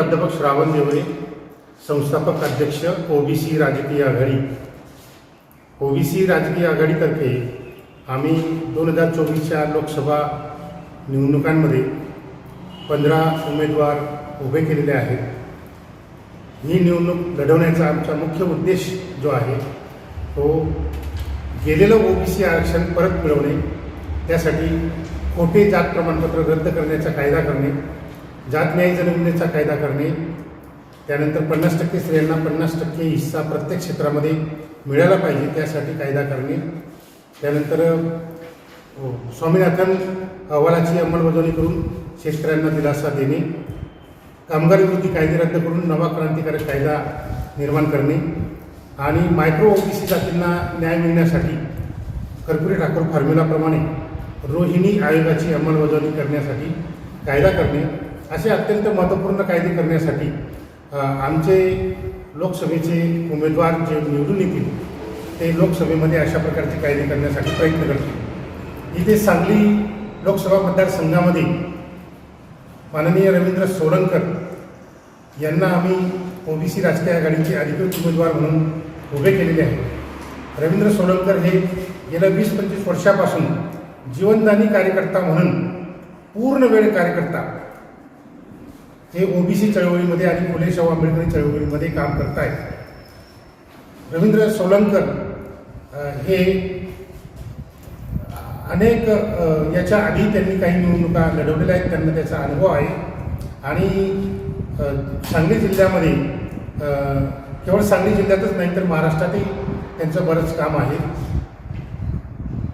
प्राध्यापक श्रावण देवरे संस्थापक अध्यक्ष ओबीसी राजकीय आघाडी. ओबीसी राजकीय आघाडीतर्फे आम्ही दोन हजार चोवीसच्या लोकसभा निवडणुकांमध्ये पंधरा उमेदवार उभे केलेले आहेत. ही निवडणूक लढवण्याचा आमचा मुख्य उद्देश जो आहे तो गेलेलं ओबीसी आरक्षण परत मिळवणे त्यासाठी खोटे जात प्रमाणपत्र रद्द करण्याचा कायदा करणे जात न्याय जमिनीचा कायदा करणे त्यानंतर पन्नास टक्के स्त्रियांना पन्नास टक्के हिस्सा प्रत्येक क्षेत्रामध्ये मिळाला पाहिजे त्यासाठी कायदा करणे. त्यानंतर स्वामीनाथन अहवालाची अंमलबजावणी करून शेतकऱ्यांना दिलासा देणे. कामगार विरोधी कायदे रद्द करून नवा क्रांतिकारक कायदा निर्माण करणे. आणि मायक्रो ओबीसी जातींना न्याय मिळण्यासाठी कर्पुरी ठाकूर फॉर्म्युलाप्रमाणे रोहिणी आयोगाची अंमलबजावणी करण्यासाठी कायदा करणे. असे अत्यंत महत्त्वपूर्ण कायदे करण्यासाठी आमचे लोकसभेचे उमेदवार जे निवडून येतील ते लोकसभेमध्ये अशा प्रकारचे कायदे करण्यासाठी प्रयत्न करतील. इथे सांगली लोकसभा मतदारसंघामध्ये माननीय रवींद्र सोलंकर यांना आम्ही ओबीसी राजकीय आघाडीचे अधिकृत उमेदवार म्हणून उभे केलेले आहे. रवींद्र सोलंकर हे गेल्या वीस पंचवीस वर्षापासून जीवनदानी कार्यकर्ता म्हणून पूर्ण वेळ कार्यकर्ता हे ओबीसी चळवळीमध्ये आणि फुले शाहू आंबेडकरी चळवळीमध्ये काम करत आहेत रवींद्र सोलंकर हे अनेक याच्या आधी त्यांनी काही निवडणुका लढवलेल्या आहेत त्यांना त्याचा अनुभव आहे. आणि सांगली जिल्ह्यामध्ये केवळ सांगली जिल्ह्यातच नाही तर महाराष्ट्रातही त्यांचं बरंच काम आहे.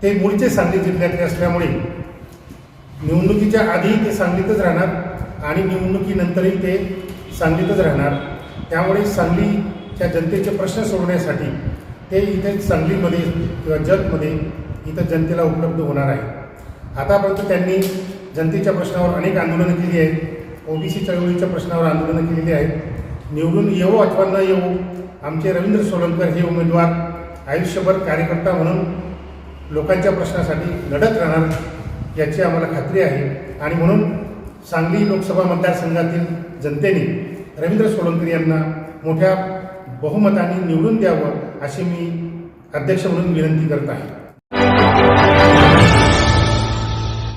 ते मूळचे सांगली जिल्ह्यातले असल्यामुळे निवडणुकीच्या आधी ते सांगलीतच राहणार. आणि निवडणुकीनंतरही ते सांगलीतच राहणार. त्यामुळे सांगलीच्या जनतेचे प्रश्न सोडवण्यासाठी ते इथे सांगलीमध्ये किंवा जगमध्ये इथं जनतेला उपलब्ध होणार आहे. आतापर्यंत त्यांनी जनतेच्या प्रश्नावर अनेक आंदोलनं केली आहेत. ओबीसी चळवळीच्या प्रश्नावर आंदोलनं केलेली आहेत. निवडून येवो अथवा न येवो आमचे रवींद्र सोलंकर हे उमेदवार आयुष्यभर कार्यकर्ता म्हणून लोकांच्या प्रश्नासाठी लढत राहणार याची आम्हाला खात्री आहे. आणि म्हणून सांगली लोकसभा मतदारसंघातील जनतेने रवींद्र सोलंकर यांना मोठ्या बहुमताने निवडून द्यावं अशी मी अध्यक्ष म्हणून विनंती करत आहे.